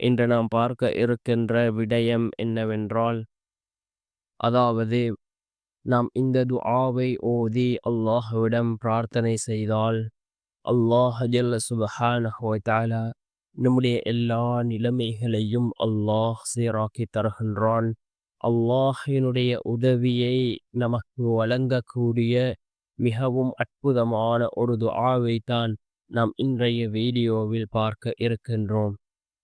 இன்று நாம் பார்க்க இருக்கின்ற விடயம் என்னவென்றால் அதாவது நாம் இந்த துஆவை ஓதி அல்லாஹுவிடம் பிரார்த்தனை செய்தால் அல்லாஹ் ஜல்ல சுபஹானஹு நம்முடைய எல்லா நிலைமைகளையும் அல்லாஹ் சீராக்கி தருகின்றான். அல்லாஹினுடைய உதவியை நமக்கு வழங்கக்கூடிய மிகவும் அற்புதமான ஒரு துஆவை தான் நாம் இன்றைய வீடியோவில் பார்க்க இருக்கின்றோம்.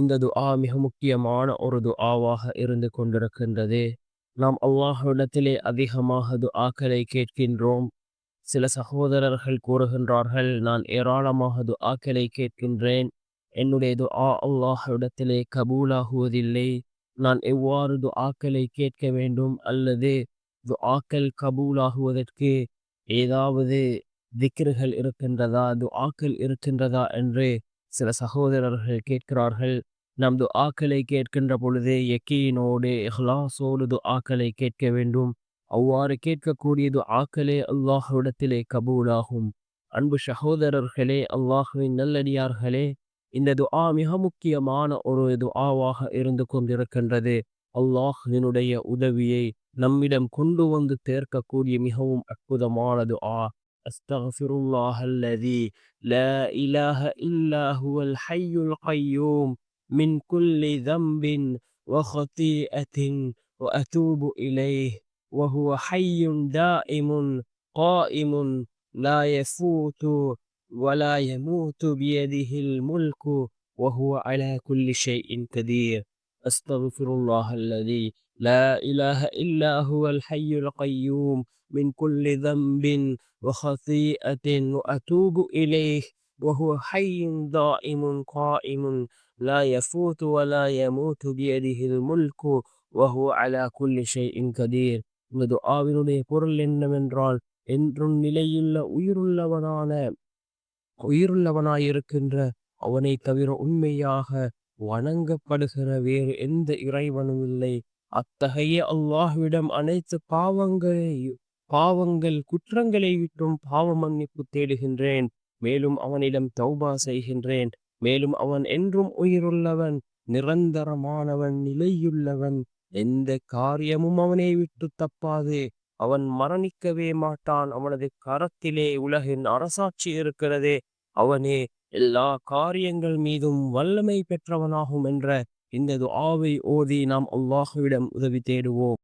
இந்த துஆ மிக முக்கியமான ஒரு துஆவாக இருந்து கொண்டிருக்கின்றது. நாம் அல்லாஹ்விடத்திலே அதிகமாக துஆக்களை கேட்கின்றோம். சில சகோதரர்கள் கூறுகின்றார்கள் நான் ஏராளமாக துஆக்களை கேட்கின்றேன். என்னுடைய துஆ அல்லாஹ்விடத்திலே கபூலாகுவதில்லை. நான் எவ்வாறு துஆக்களை கேட்க வேண்டும்? அல்லது துஆக்கள் கபூலாகுவதற்கு ஏதாவது திக்ருகள் இருக்கின்றதா? துஆக்கள் இருக்கின்றதா? என்று சில சகோதரர்கள் கேட்கிறார்கள். நாம் துஆக்களை கேட்கின்ற பொழுது யக்கீனோடு இஹ்லாஸோடு துஆக்களை கேட்க வேண்டும் அவ்வாறு கேட்கக்கூடிய துஆக்களே அல்லாஹ்விடத்திலே கபூலாகும் அன்பு சகோதரர்களே அல்லாஹுவின் நல்லடியார்களே இந்த துஆ மிக முக்கியமான ஒரு துஆவாக இருந்து கொண்டிருக்கின்றது அல்லாஹினுடைய உதவியை நம்மிடம் கொண்டு வந்து சேர்க்கக்கூடிய மிகவும் அற்புதமான துஆ أستغفر الله الذي لا إله إلا هو الحي القيوم من كل ذنب وخطيئة وأتوب إليه وهو حي دائم قائم لا يفوت ولا يموت بيده الملك وهو على كل شيء قدير. أستغفر الله الذي لا إله إلا هو الحي القيوم من كل ذنب وخطيئة وأتوب إليه. وهو حي دائم قائم لا يفوت ولا يموت بيده الملك وهو على كل شيء قدير இந்த துஆவினுடைய பொருள் என்னவென்றால் என்றும் நிலையுள்ள உயிருள்ளவனான உயிருள்ளவனாயிருக்கின்ற அவனை தவிர உண்மையாக வணங்கப்படுகிற வேறு எந்த இறைவனும் இல்லை அத்தகைய அல்லாஹ்விடம் அனைத்து பாவங்களை பாவங்கள் குற்றங்களை விட்டும் பாவ மன்னிப்பு தேடுகின்றேன் மேலும் அவனிடம் தௌபா செய்கின்றேன். மேலும் அவன் என்றும் உயிருள்ளவன் நிரந்தரமானவன் நிலையுள்ளவன். எந்த காரியமும் அவனை விட்டு தப்பாது. அவன் மரணிக்கவே மாட்டான். அவனது கரத்திலே உலகின் அரசாட்சி இருக்கிறதே. அவனே எல்லா காரியங்கள் மீதும் வல்லமை பெற்றவனாகும் என்ற இந்த ஆவை ஓதி நாம் அல்லாஹுவிடம் உதவி தேடுவோம்.